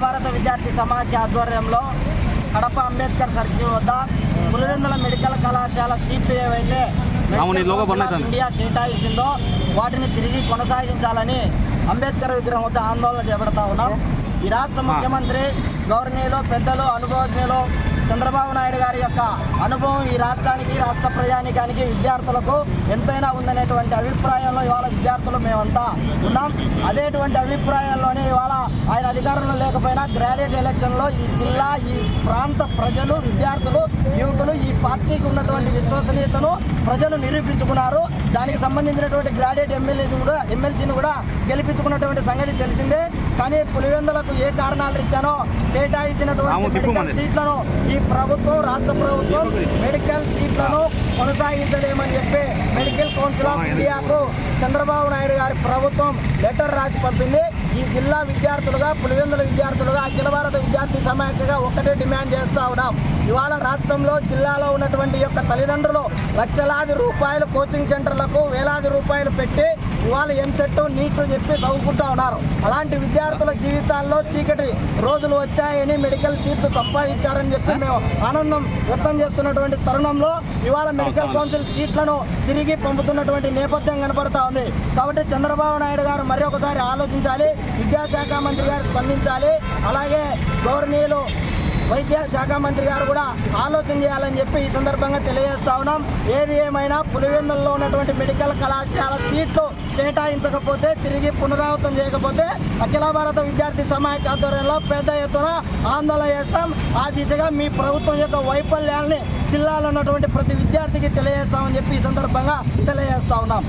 భారత విద్యార్థి సమాఖ్య ఆధ్వర్యంలో కడప అంబేద్కర్ సర్కిల్ వద్ద పులివెందుల మెడికల్ కళాశాల సీట్లు ఏవైతే ఇండియా కేటాయించిందో వాటిని తిరిగి కొనసాగించాలని అంబేద్కర్ విగ్రహం వద్ద ఆందోళన చేపడతా ఉన్నాం. ఈ రాష్ట్ర ముఖ్యమంత్రి గౌరవనీయులు పెద్దలు అనుభవజ్ఞులు చంద్రబాబు నాయుడు గారి యొక్క అనుభవం ఈ రాష్ట్రానికి రాష్ట్ర ప్రజానికానికి విద్యార్థులకు ఎంతైనా ఉందనేటువంటి అభిప్రాయంలో ఇవాళ విద్యార్థులు మేమంతా ఉన్నాం. అదేటువంటి అభిప్రాయంలోనే ఇవాళ ఆయన అధికారంలో లేకపోయినా గ్రాడ్యుయేట్ ఎలక్షన్లో ఈ జిల్లా ఈ ప్రాంత ప్రజలు విద్యార్థులు యువకులు ఈ పార్టీకి ఉన్నటువంటి విశ్వసనీయతను ప్రజలు నిరూపించుకున్నారు. దానికి సంబంధించినటువంటి గ్రాడ్యుయేట్ ఎమ్మెల్యేని కూడా ఎమ్మెల్సీని కూడా గెలిపించుకున్నటువంటి సంగతి తెలిసిందే. కానీ పులివెందులకు ఏ కారణాల రీత్యానో కేటాయించినటువంటి మెడికల్. సీట్లను ఈ ప్రభుత్వం రాష్ట్ర ప్రభుత్వం మెడికల్ సీట్లను కొనసాగించలేమని చెప్పి మెడికల్ కౌన్సిల్ ఆఫ్ ఇండియాకు చంద్రబాబు నాయుడు గారి ప్రభుత్వం లెటర్ రాసి పంపింది. ఈ జిల్లా విద్యార్థులుగా పులివెందుల విద్యార్థులుగా అఖిల భారత సమాఖ్యగా ఒక్కటే డిమాండ్ చేస్తా ఉన్నాం. ఇవాళ రాష్ట్రంలో జిల్లాలో ఉన్నటువంటి యొక్క తల్లిదండ్రులు లక్షలాది రూపాయలు కోచింగ్ సెంటర్లకు వేలాది రూపాయలు పెట్టి ఇవాళ ఎంసెట్ నీట్ చెప్పి చదువుకుంటా ఉన్నారు. అలాంటి విద్యార్థుల జీవితాల్లో చీకటి రోజులు వచ్చాయని మెడికల్ సీట్లు సంపాదించారని చెప్పి మేము ఆనందం వ్యక్తం చేస్తున్నటువంటి తరుణంలో ఇవాళ మెడికల్ కౌన్సిల్ సీట్లను తిరిగి పంపుతున్నటువంటి నేపథ్యం కనపడతా ఉంది. కాబట్టి చంద్రబాబు నాయుడు గారు మరి ఒకసారి ఆలోచించాలి విద్యాశాఖ మంత్రి గారు స్పందించాలి. అలాగే గౌరవనీయులు వైద్య శాఖ మంత్రి గారు కూడా ఆలోచన చేయాలని చెప్పి ఈ సందర్భంగా తెలియజేస్తా ఉన్నాం. ఏది ఏమైనా పులివెందుల్లో ఉన్నటువంటి మెడికల్ కళాశాల సీట్లు కేటాయించకపోతే తిరిగి పునరావృతం చేయకపోతే అఖిల భారత విద్యార్థి సమాఖ్య ఆధ్వర్యంలో పెద్ద ఎత్తున ఆందోళన చేస్తాం. ఆ దిశగా మీ ప్రభుత్వం యొక్క వైఫల్యాల్ని జిల్లాలో ఉన్నటువంటి ప్రతి విద్యార్థికి తెలియజేస్తామని చెప్పి ఈ సందర్భంగా తెలియజేస్తా ఉన్నాం.